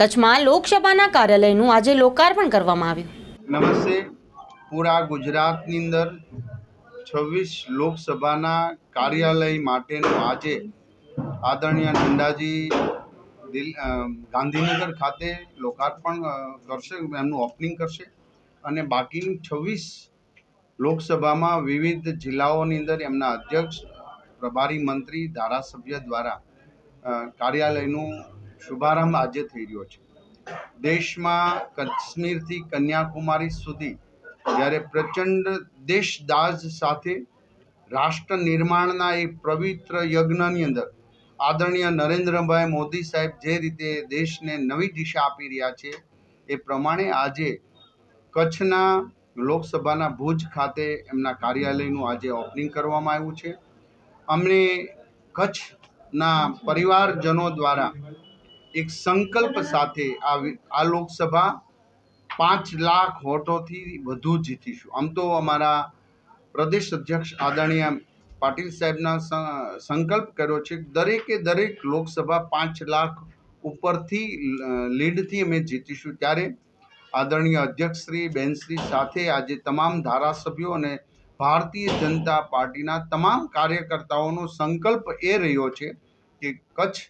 કચ્છમાં લોકસભાના કાર્યાલયનું આજે લોકાર્પણ કરવામાં આવ્યું. નમસ્તે. પૂરા ગુજરાતની અંદર છવ્વીસ લોકસભાના કાર્યાલય માટેનું આજે આદરણીય નંદાજી ગાંધીનગર ખાતે લોકાર્પણ કરશે, એમનું ઓપનિંગ કરશે. અને બાકીની છવ્વીસ લોકસભામાં વિવિધ જિલ્લાઓની અંદર એમના અધ્યક્ષ, પ્રભારી મંત્રી, ધારાસભ્ય દ્વારા કાર્યાલયનું શુભારંભ આજે થઈ રહ્યો છે. દેશમાં કાશ્મીરથી કન્યાકુમારી સુધી જ્યારે પ્રચંડ દેશદાજ સાથે રાષ્ટ્ર નિર્માણના એ પવિત્ર યજ્ઞની અંદર આદરણીય નરેન્દ્રભાઈ મોદી સાહેબ જે રીતે દેશને નવી દિશા આપી રહ્યા છે, એ પ્રમાણે આજે કચ્છના લોકસભાના ભુજ ખાતે એમના કાર્યાલયનું આજે ઓપનિંગ કરવામાં આવ્યું છે. અમને કચ્છના પરિવારજનો દ્વારા એક સંકલ્પ સાથે આ લોકસભા પાંચ લાખ વોટોથી વધુ જીતીશું. આમ તો અમારા પ્રદેશ અધ્યક્ષ આદરણીય પાટીલ સાહેબના સંકલ્પ કર્યો છે, દરેકે દરેક લોકસભા પાંચ લાખ ઉપરથી લીડથી અમે જીતીશું. ત્યારે આદરણીય અધ્યક્ષશ્રી બેનશ્રી સાથે આજે તમામ ધારાસભ્યો અને ભારતીય જનતા પાર્ટીના તમામ કાર્યકર્તાઓનો સંકલ્પ એ રહ્યો છે કે કચ્છ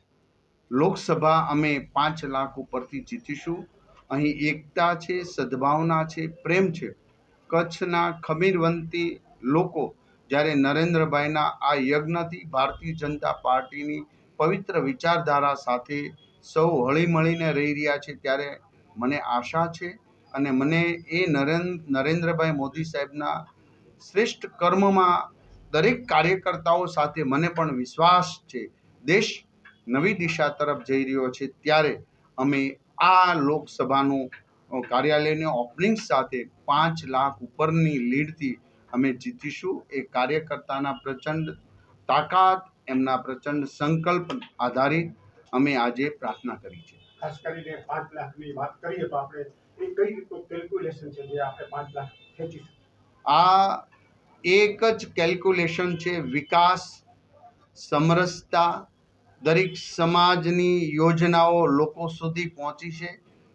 લોકસભા અમે પાંચ લાખ ઉપરથી જીતીશું. અહીં એકતા છે, સદભાવના છે, પ્રેમ છે. કચ્છના ખમીરવંતી લોકો જ્યારે નરેન્દ્રભાઈના આ યજ્ઞથી ભારતીય જનતા પાર્ટીની પવિત્ર વિચારધારા સાથે સૌ હળીમળીને રહી રહ્યા છે ત્યારે મને આશા છે અને મને એ નરેન્, નરેન્દ્રભાઈ મોદી સાહેબના શ્રેષ્ઠ કર્મમાં દરેક કાર્યકર્તાઓ સાથે મને પણ વિશ્વાસ છે. દેશ નવી દિશા તરફ જઈ રહ્યો છે ત્યારે અમે આ લોકસભાનું કાર્યાલયની ઓપનિંગ સાથે પાંચ લાખ ઉપરની લીડથી અમે જીતીશું. એ કાર્યકર્તાના પ્રચંડ તાકાત એમના પ્રચંડ સંકલ્પ આધારિત અમે આજે પ્રાર્થના કરી છે. ખાસ કરીને પાંચ લાખની વાત કરીએ તો આપણે એ કઈ રીતનું કેલ્ક્યુલેશન છે જે આપણે પાંચ લાખ ખેંચીશું? આ એક જ કેલ્ક્યુલેશન છે વિકાસ સમરસતા દરેક સમાજની યોજનાઓ લોકો સુધી પહોંચી છે.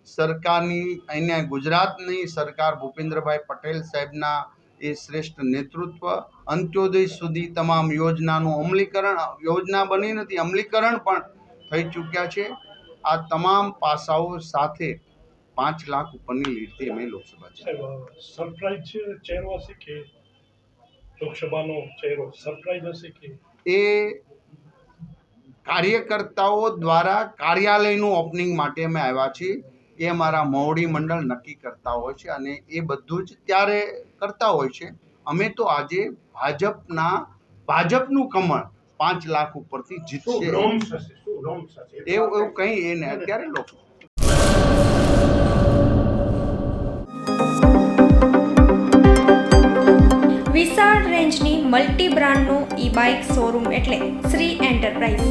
સરકારની અહીંયા ગુજરાતની સરકાર ભૂપેન્દ્રભાઈ પટેલ સાહેબના એ શ્રેષ્ઠ નેતૃત્વ. અંત્યોદય સુધી તમામ યોજનાનું અમલીકરણ યોજના બની નથી અમલીકરણ પણ થઈ ચૂક્યા છે. આ તમામ પાસાઓ સાથે પાંચ લાખ ઉપરની લીડથી અમે લોકસભા છે સરપ્રાઈઝ ચહેરો હશે કે લોકસભાનો ચહેરો સરપ્રાઈઝ હશે કે? એ કાર્યકર્તાઓ દ્વારા કાર્યાલયનું ઓપનિંગ માટે અમે આવ્યા છીએ. એ અમારા મોવડી મંડળ નક્કી કરતા હોય છે અને એ બધું જ ત્યારે કરતા હોય છે. અમે તો આજે ભાજપના ભાજપનું કમળ પાંચ લાખ ઉપરથી શું જીતશે એવું એવું કંઈ એ ને અત્યારે લોકો વિશાળ રેન્જની મલ્ટી બ્રાન્ડનું ઈ બાઇક શોરૂમ એટલે શ્રી એન્ટરપ્રાઇઝ